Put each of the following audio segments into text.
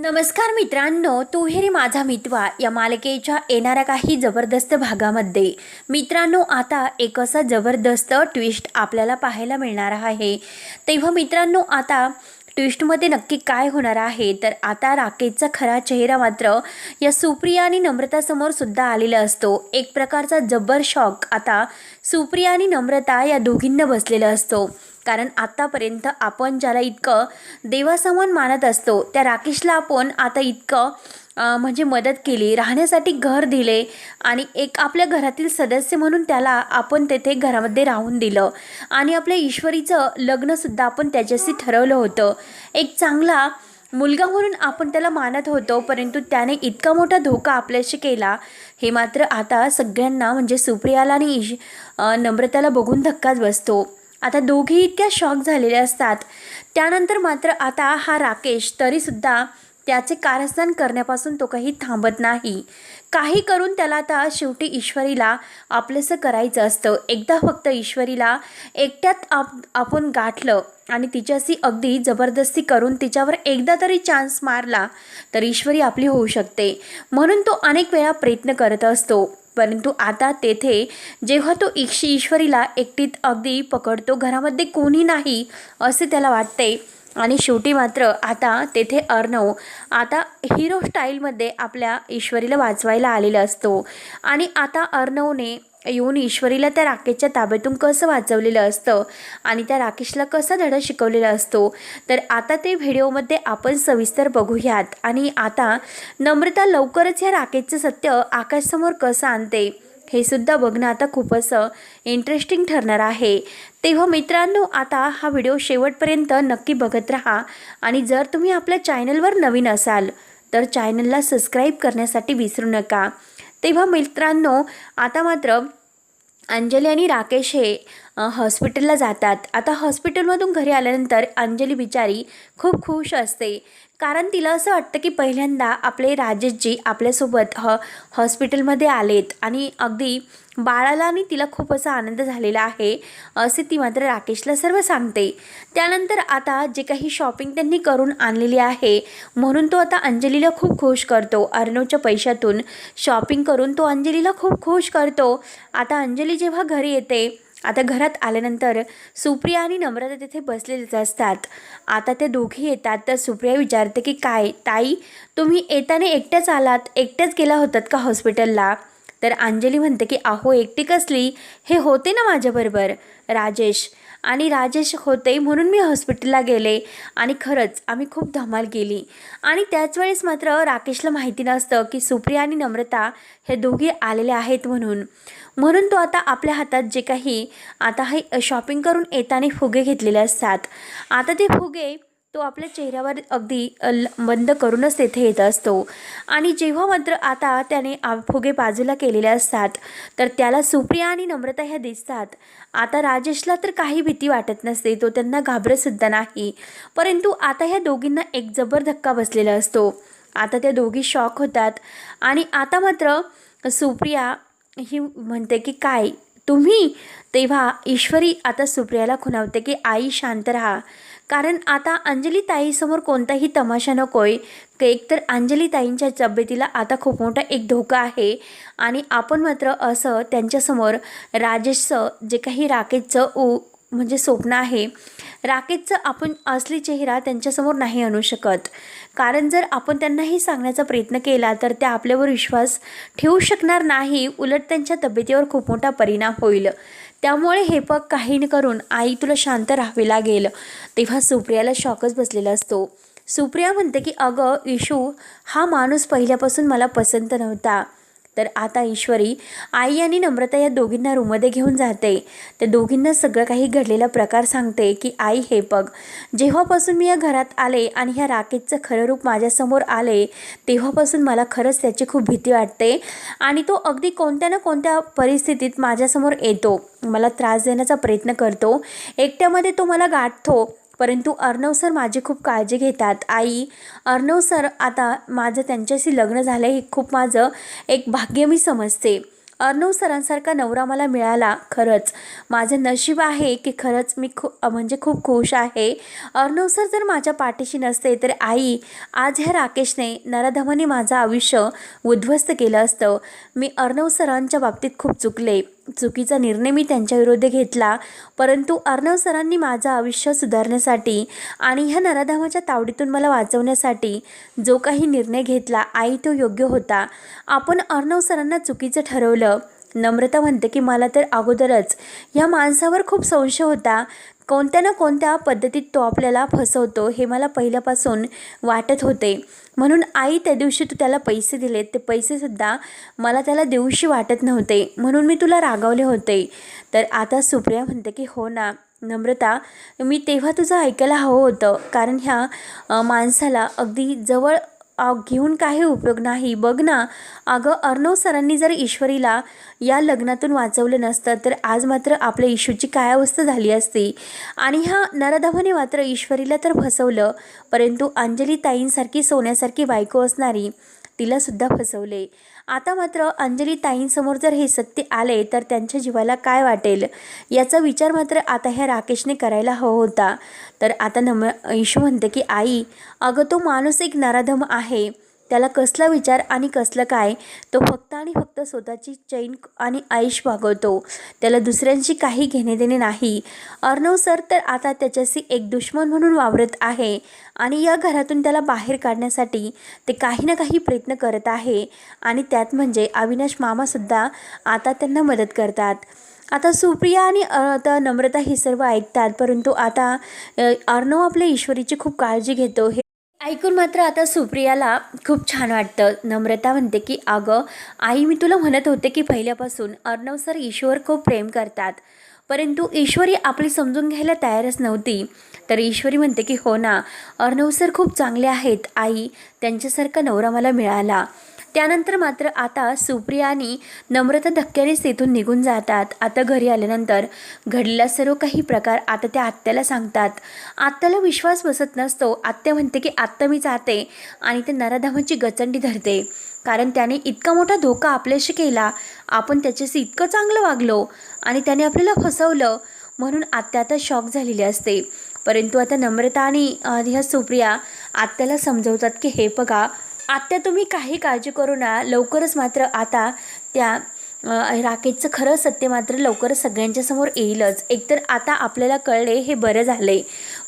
नमस्कार मित्रांनो तुहेरी माझा मितवा. या मालिकेच्या येणाऱ्या काही जबरदस्त भागामध्ये. मित्रांनो आता एक असा जबरदस्त ट्विस्ट आपल्याला पाहायला मिळणार आहे. तेव्हा मित्रांनो आता ट्विस्टमध्ये नक्की काय होणार आहे? तर आता राकेशचा खरा चेहरा मात्र या सुप्रिया आणि नम्रतासमोर सुद्धा आलेला असतो. एक प्रकारचा जब्बर शॉक आता सुप्रिया आणि नम्रता या दोघींना बसलेला असतो. कारण आत्तापर्यंत आपण ज्याला इतकं देवासमान मानत असतो त्या राकेशला आपण आता इतकं म्हणजे मदत केली राहण्यासाठी घर दिले आणि एक आपल्या घरातील सदस्य म्हणून त्याला आपण तेथे घरामध्ये राहून दिलं. आणि आपल्या ईश्वरीचं लग्नसुद्धा आपण त्याच्याशी ठरवलं होतं. एक चांगला मुलगा म्हणून आपण त्याला मानत होतो परंतु त्याने इतका मोठा धोका आपल्याशी केला. हे मात्र आता सगळ्यांना म्हणजे सुप्रियाला आणि ईश नम्रताला बघून धक्काच बसतो. आता दोघेही इतक्या शॉक झालेले असतात. त्यानंतर मात्र आता हा राकेश तरीसुद्धा त्याचे कारस्थान करण्यापासून तो काही थांबत नाही. काही करून त्याला आता शेवटी ईश्वरीला आपलंसं करायचं असतं. एकदा फक्त ईश्वरीला एकट्यात आप आपण गाठलं आणि तिच्याशी अगदी जबरदस्ती करून तिच्यावर एकदा तरी चान्स मारला तर ईश्वरी आपली होऊ शकते. म्हणून तो अनेक वेळा प्रयत्न करत असतो. परंतु आता तेथे जेव्हा तो इक्षी ईश्वरीला एकटीत अगदी पकडतो घरामध्ये कोणी नाही असे त्याला वाटते. आणि शेवटी मात्र आता तेथे अर्णव आता हिरो स्टाईलमध्ये आपल्या ईश्वरीला वाचवायला आलेला असतो. आणि आता अर्णवने येऊन ईश्वरीला त्या राकेशच्या ताब्यातून कसं वाचवलेलं असतं आणि त्या राकेशला कसा धडा शिकवलेला असतो? तर आता ते व्हिडिओमध्ये आपण सविस्तर बघूयात. आणि आता नम्रता लवकरच या राकेशचं सत्य आकाशसमोर कसं आणते हे सुद्धा बघणं आता खूपच इंटरेस्टिंग ठरणार आहे. तेव्हा मित्रांनो आता हा व्हिडिओ शेवटपर्यंत नक्की बघत राहा. आणि जर तुम्ही आपल्या चॅनलवर नवीन असाल तर चॅनलला सबस्क्राईब करण्यासाठी विसरू नका. तेव्हा मित्रांनो आता मात्र अंजली आणि राकेश हे हॉस्पिटलला जातात. आता हॉस्पिटलमधून घरी आल्यानंतर अंजली बिचारी खूप खुश असते. कारण तिला असं वाटतं की पहिल्यांदा आपले राजेशजी आपल्यासोबत ह हॉस्पिटलमध्ये आलेत. आणि अगदी बाळाला आणि तिला खूप असा आनंद झालेला आहे असे ती मात्र राकेशला सर्व सांगते. त्यानंतर आता जे काही शॉपिंग त्यांनी करून आणलेली आहे म्हणून तो आता अंजलीला खूप खुश करतो. अर्णवच्या पैशातून शॉपिंग करून तो अंजलीला खूप खुश करतो. आता अंजली जेव्हा घरी येते आता घरात आल्यानंतर सुप्रिया आणि नम्रता तिथे बसलेलेच असतात. आता ते दोघे येतात तर सुप्रिया विचारते की काय ताई तुम्ही येताना एकट्याच आलात? एकट्याच गेला होतात का हॉस्पिटलला? तर अंजली म्हणते की अहो एकटी कसली? हे होते ना माझ्याबरोबर. राजेश आणि राजेश होते म्हणून मी हॉस्पिटलला गेले. आणि खरंच आम्ही खूप धमाल केली. आणि त्याच वेळेस मात्र राकेशला माहिती नसतं की सुप्रिया आणि नम्रता हे दोघे आलेले आहेत म्हणून. म्हणून तो आता आपल्या हातात जे काही आता हे शॉपिंग करून येताना फुगे घेतलेले असतात. आता ते फुगे तो आपल्या चेहऱ्यावर अगदी ल- बंद करूनच तेथे येत असतो. आणि जेव्हा मात्र आता त्याने फुगे बाजूला केलेले असतात तर त्याला सुप्रिया आणि नम्रता ह्या दिसतात. आता राजेशला तर काही भीती वाटत नसते तो त्यांना घाबरतसुद्धा नाही. परंतु आता ह्या दोघींना एक जबर धक्का बसलेला असतो. आता त्या दोघी शॉक होतात. आणि आता मात्र सुप्रिया ही म्हणते की काय? तुम्ही तेव्हा ईश्वरी आता सुप्रियाला खुणावते की आई शांत राहा. कारण आता अंजली ताईसमोर कोणताही तमाशा नकोय. एकतर अंजली ताईंच्या तब्येतीला आता खूप मोठा एक धोका आहे. आणि आपण मात्र असं त्यांच्यासमोर राजेशचं जे काही राकेशचं उ म्हणजे स्वप्न आहे. राकेशचं आपण असली चेहरा त्यांच्यासमोर नाही आणू शकत. कारण जर आपण त्यांनाही सांगण्याचा प्रयत्न केला तर त्या आपल्यावर विश्वास ठेवू शकणार नाही. उलट त्यांच्या तब्येतीवर खूप मोठा परिणाम होईल. त्यामुळे हे पग काही न करून आई तुला शांत राहावे लागेल. तेव्हा सुप्रियाला शॉकच बसलेला असतो. सुप्रिया म्हणते की अगं इशू हा माणूस पहिल्यापासून मला पसंत नव्हता. तर आता ईश्वरी आई आणि नम्रता या दोघींना रूममध्ये घेऊन जाते. त्या दोघींना सगळं काही घडलेला प्रकार सांगते की आई हे बघ जेव्हापासून मी या घरात आले आणि ह्या राकेशचं खरं रूप माझ्यासमोर आले तेव्हापासून मला खरंच त्याची खूप भीती वाटते आणि तो अगदी कोणत्या ना कोणत्या परिस्थितीत माझ्यासमोर येतो. मला त्रास देण्याचा प्रयत्न करतो. एकट्यामध्ये तो मला गाठतो. परंतु अर्णव सर माझी खूप काळजी घेतात. आई अर्णव सर आता माझं त्यांच्याशी लग्न झालं हे खूप माझं एक भाग्य मी समजते. अर्णव सरांसारखा नवरा मला मिळाला खरंच. माझं नशीब आहे की खरंच मी खू म्हणजे खूप खुश आहे. अर्णव सर जर माझ्या पाठीशी नसते तर आई आज ह्या राकेशने नराधमाने माझं आयुष्य उद्ध्वस्त केलं असतं. मी अर्णव सरांच्या बाबतीत खूप चुकले. चुकीचा निर्णय मी त्यांच्याविरुद्ध घेतला. परंतु अर्णव सरांनी माझं आयुष्य सुधारण्यासाठी आणि ह्या नराधामाच्या तावडीतून मला वाचवण्यासाठी जो काही निर्णय घेतला आई तो योग्य होता. आपण अर्णव सरांना चुकीचं ठरवलं. नम्रता म्हणते की मला तर अगोदरच या माणसावर खूप संशय होता. कोणत्या ना कोणत्या पद्धतीत तो आपल्याला फसवतो हे मला पहिल्यापासून वाटत होते. म्हणून आई त्या दिवशी तू त्याला पैसे दिले ते पैसेसुद्धा मला त्याला देऊशी वाटत नव्हते. म्हणून मी तुला रागावले होते. तर आता सुप्रिया म्हणते की हो ना नम्रता मी तेव्हा तुझं ऐकायला हवं होतं. कारण ह्या माणसाला अगदी जवळ घेऊन काही उपयोग नाही. बघ ना अगं अर्णव सरांनी जर ईश्वरीला या लग्नातून वाचवलं नसतं तर आज मात्र आपल्या इशूची काय अवस्था झाली असती? आणि ह्या नरधमाने मात्र ईश्वरीला तर फसवलं परंतु अंजली ताईंसारखी सोन्यासारखी बायको असणारी तिलासुद्धा फसवले. आता मात्र अंजली ताईंसमोर जर हे सत्य आले तर त्यांच्या जीवाला काय वाटेल? याचा विचार मात्र आता ह्या राकेशने करायला हवा होता. तर आता नम इशू म्हणते की आई अगं तो माणूस एक नराधम आहे. त्याला कसला विचार आणि कसलं काय तो फक्त आणि फक्त स्वतःची चैन आणि आयुष भागवतो त्याला दुसऱ्यांशी काही घेणे देणे नाही. अर्णव सर तर आता त्याच्याशी एक दुश्मन म्हणून वावरत आहे आणि या घरातून त्याला बाहेर काढण्यासाठी ते काही ना काही प्रयत्न करत आहे आणि त्यात म्हणजे अविनाश मामासुद्धा आता त्यांना मदत करतात. आता सुप्रिया आणि आता नम्रता हे सर्व ऐकतात परंतु आता अर्णव आपल्या ईश्वरीची खूप काळजी घेतो. हे ऐकून मात्र आता सुप्रियाला खूप छान वाटतं. नम्रता म्हणते की अगं आई मी तुला म्हणत होते की पहिल्यापासून अर्णव सर ईश्वर खूप प्रेम करतात. परंतु ईश्वरी आपली समजून घ्यायला तयारच नव्हती. तर ईश्वरी म्हणते की हो ना अर्णव सर खूप चांगले आहेत. आई त्यांच्यासारखा नवरा मला मिळाला. त्यानंतर मात्र आता सुप्रिया आणि नम्रता धक्क्यानेच तेथून निघून जातात. आता घरी आल्यानंतर घडलेला सर्व काही प्रकार आता त्या आत्याला सांगतात. आत्याला विश्वास बसत नसतो. आत्या म्हणते की आत्ता मी जाते आणि ते नराधामांची गचंडी धरते. कारण त्याने इतका मोठा धोका आपल्याशी केला. आपण त्याच्याशी इतकं चांगलं वागलो आणि त्याने आपल्याला फसवलं. म्हणून आत्या आता शॉक झालेली असते. परंतु आता नम्रता आणि ह्या सुप्रिया आत्याला समजवतात की हे बघा आत्या तुम्ही काही काळजी करू ना लवकरच मात्र आता त्या राकेशचं खरं सत्य मात्र लवकर सगळ्यांच्या समोर येईलच. एकतर आता आपल्याला कळले हे बरं झाले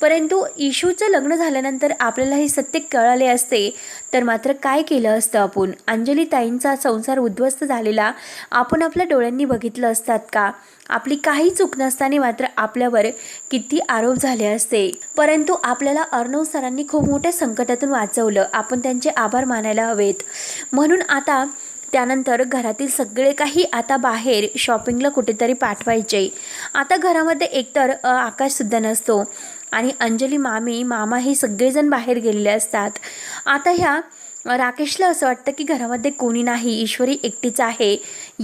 परंतु इशूचं लग्न झाल्यानंतर आपल्याला हे सत्य कळाले असते तर मात्र काय केलं असतं आपण? अंजली ताईंचा संसार उद्ध्वस्त झालेला आपण आपल्या डोळ्यांनी बघितलं असतात का? आपली काही चूक नसताना मात्र आपल्यावर किती आरोप झाले असते. परंतु आपल्याला अर्णव सरांनी खूप मोठ्या संकटातून वाचवलं. आपण त्यांचे आभार मानायला हवेत. म्हणून आता त्यानंतर घरातील सगळे काही आता बाहेर शॉपिंगला कुठेतरी पाठवायचे. आता घरामध्ये एकतर आकाशसुद्धा नसतो. आणि अंजली मामी मामा हे सगळेजण बाहेर गेलेले असतात. आता ह्या राकेशला असं वाटतं की घरामध्ये कोणी नाही ईश्वरी एकटीच आहे.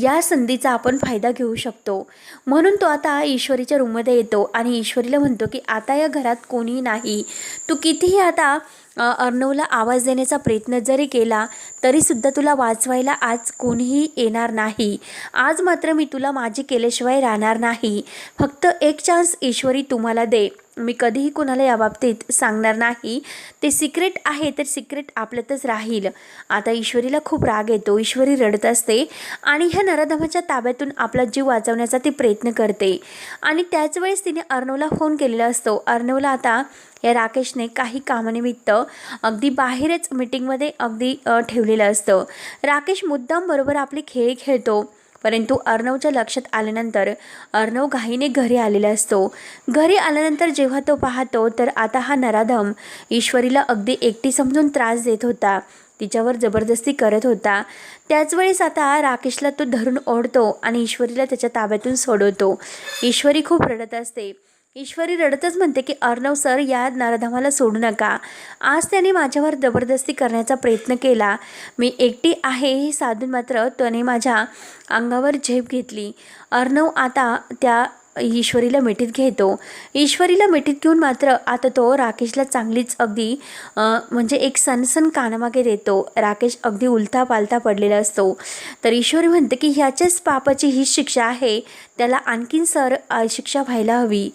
या संधीचा आपण फायदा घेऊ शकतो. म्हणून तो आता ईश्वरीच्या रूममध्ये येतो आणि ईश्वरीला म्हणतो की आता या घरात कोणीही नाही. तू कितीही आता अर्णवला आवाज देण्याचा प्रयत्न जरी केला तरीसुद्धा तुला वाचवायला आज कोणीही येणार नाही. आज मात्र मी तुला माझी केल्याशिवाय राहणार नाही. फक्त एक चान्स ईश्वरी तुम्हाला दे. मी कधीही कोणाला याबाबतीत सांगणार नाही. ते सिक्रेट आहे तर सिक्रेट आपल्यातच राहील. आता ईश्वरीला खूप राग येतो. ईश्वरी रडत असते आणि ह्या नराधमाच्या ताब्यातून आपला जीव वाचवण्याचा ती प्रयत्न करते. आणि त्याच वेळेस तिने अर्णवला फोन केलेला असतो. अर्णवला आता या राकेशने काही कामानिमित्त अगदी बाहेरच मीटिंगमध्ये अगदी ठेवलेलं असतं. राकेश मुद्दाम बरोबर आपले खेळ खेळतो. परंतु अर्णवच्या लक्षात आल्यानंतर अर्णव घाईने घरी आलेला असतो. घरी आल्यानंतर जेव्हा तो पाहतो तर आता हा नराधम ईश्वरीला अगदी एकटी समजून त्रास देत होता. तिच्यावर जबरदस्ती करत होता. त्याच वेळेस आता राकेशला तो धरून ओढतो आणि ईश्वरीला त्याच्या ताब्यातून सोडवतो. ईश्वरी खूप रडत असते. ईश्वरी रडतच म्हणते की अर्णव सर या नराधमाला सोडू नका. आज त्याने माझ्यावर जबरदस्ती करण्याचा प्रयत्न केला. मी एकटी आहे हे साधून मात्र त्याने माझ्या अंगावर झेप घेतली. अर्णव आता त्या ईश्वरीला मिठीत घेतो. ईश्वरीला मिठीत घेऊन मात्र आता तो राकेशला चांगलीच अगदी म्हणजे एक सनसन कानामागे देतो. राकेश अगदी उलथा पालथा पडलेला असतो. तर ईश्वरी म्हणते की ह्याच्याच पापाची ही शिक्षा आहे. त्याला आणखीन सर शिक्षा व्हायला हवी.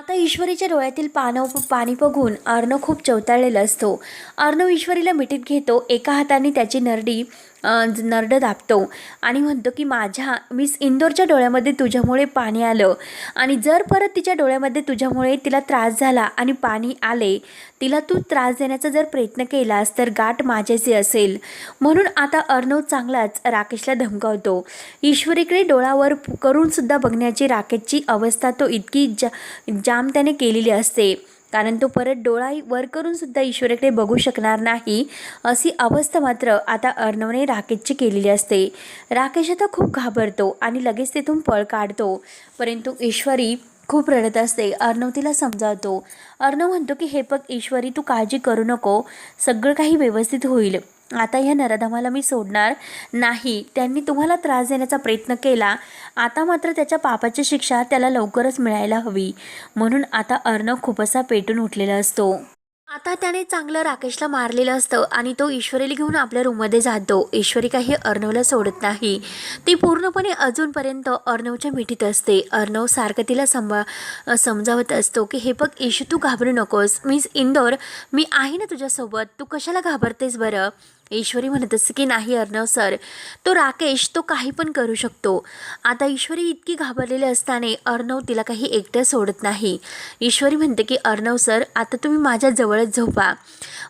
आता ईश्वरीच्या डोळ्यातील पानं पाणी बघून अर्णव खूप चवताळलेला असतो. अर्णव ईश्वरीला मिठीत घेतो. एका हाताने त्याची नरडी नरड दाबतो. आणि म्हणतो की माझ्या मिस इंदोरच्या डोळ्यामध्ये तुझ्यामुळे पाणी आलं. आणि जर परत तिच्या डोळ्यामध्ये तुझ्यामुळे तिला त्रास झाला आणि पाणी आले तिला तू त्रास देण्याचा जर प्रयत्न केलास तर गाठ माझ्याची असेल. म्हणून आता अर्णव चांगलाच राकेशला धमकावतो. ईश्वरीकडे डोळावर करूनसुद्धा बघण्याची राकेशची अवस्था तो इतकी जा जाम त्याने केलेली असते. कारण तो परत डोळाही वर करून सुद्धा ईश्वरीकडे बघू शकणार नाही अशी अवस्था मात्र आता अर्णवने राकेशची केलेली असते. राकेश आता खूप घाबरतो आणि लगेच तिथून पळ काढतो. परंतु ईश्वरी खूप रडत असते. अर्णव तिला समजावतो. अर्णव म्हणतो की हे बघ ईश्वरी तू काळजी करू नको. सगळं काही व्यवस्थित होईल. आता ह्या नरधमाला मी सोडणार नाही. त्यांनी तुम्हाला त्रास देण्याचा प्रयत्न केला. आता मात्र त्याच्या पापाची शिक्षा त्याला लवकरच मिळायला हवी. म्हणून आता अर्णव खूप असा पेटून उठलेला असतो. आता त्याने चांगलं राकेशला मारलेलं असतं आणि तो ईश्वरीला घेऊन आपल्या रूममध्ये जातो. ईश्वरी काही अर्णवला सोडत नाही. ती पूर्णपणे अजूनपर्यंत अर्णवच्या मिठीत असते. अर्णव सारखं तिला संभा समजावत असतो की हे बघ ईशू तू घाबरू नकोस. मीच इंदोर. मी आहे ना तुझ्यासोबत. तू कशाला घाबरतेस बरं? ईश्वरी म्हणत असते की नाही अर्णव सर तो राकेश तो काही पण करू शकतो. आता ईश्वरी इतकी घाबरलेली असताना अर्णव तिला काही एकटं सोडत नाही. ईश्वरी म्हणते की अर्णव सर आता तुम्ही माझ्या जवळच झोपा.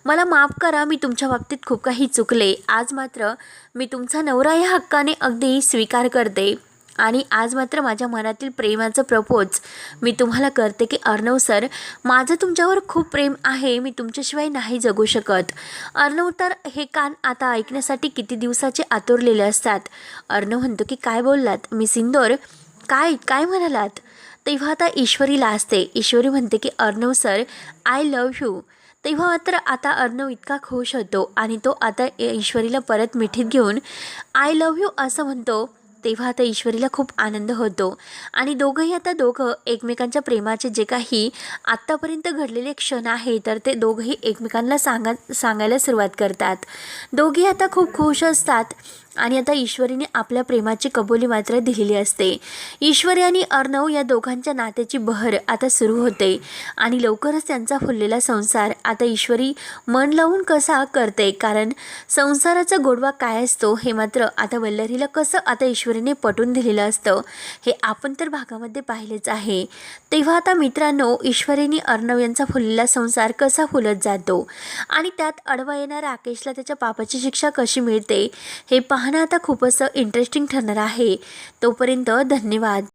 मला माफ करा मी तुमच्या बाबतीत खूप काही चुकले. आज मात्र मी तुमचा नवरा या हक्काने अगदी स्वीकार करते. आणि आज मात्र माझ्या मनातील प्रेमाचं प्रपोज मी तुम्हाला करते की अर्णव सर माझं तुमच्यावर खूप प्रेम आहे मी तुमच्याशिवाय नाही जगू शकत. अर्णव तर हे कान आता ऐकण्यासाठी किती दिवसाचे आतुरलेले असतात. अर्णव म्हणतो की काय बोललात? मी सिंदोर? काय? काय म्हणालात? तेव्हा आता ईश्वरीला असते ईश्वरी म्हणते की Arnav sir I love you तेव्हा मात्र आता अर्णव इतका खुश होतो आणि तो आता ईश्वरीला परत मिठीत घेऊन आय लव्ह यू असं म्हणतो. तेव्हा आता ईश्वरीला खूप आनंद होतो. आणि दोघंही आता दोघं एकमेकांच्या प्रेमाचे जे काही आत्तापर्यंत घडलेले क्षण आहे तर ते दोघंही एकमेकांना सांगा सांगायला सुरुवात करतात. दोघे आता खूप खुश असतात. आणि आता ईश्वरीने आपल्या प्रेमाची कबुली मात्र दिलेली असते. ईश्वरी आणि अर्णव या दोघांच्या नात्याची बहर आता सुरू होते आणि लवकरच त्यांचा फुललेला संसार आता ईश्वरी मन लावून कसा करते? कारण संसाराचा गोडवा काय असतो हे मात्र आता वल्लरीला कसं आता ईश्वरीने पटून दिलेलं असतं हे आपण तर भागामध्ये पाहिलेच आहे. तेव्हा आता मित्रांनो ईश्वरीने अर्णव यांचा फुललेला संसार कसा फुलत जातो? आणि त्यात अडवा येणाऱ्या राकेशला त्याच्या पापाची शिक्षा कशी मिळते? हे पाहणं आता खूप असं इंटरेस्टिंग ठरणार आहे. तोपर्यंत धन्यवाद.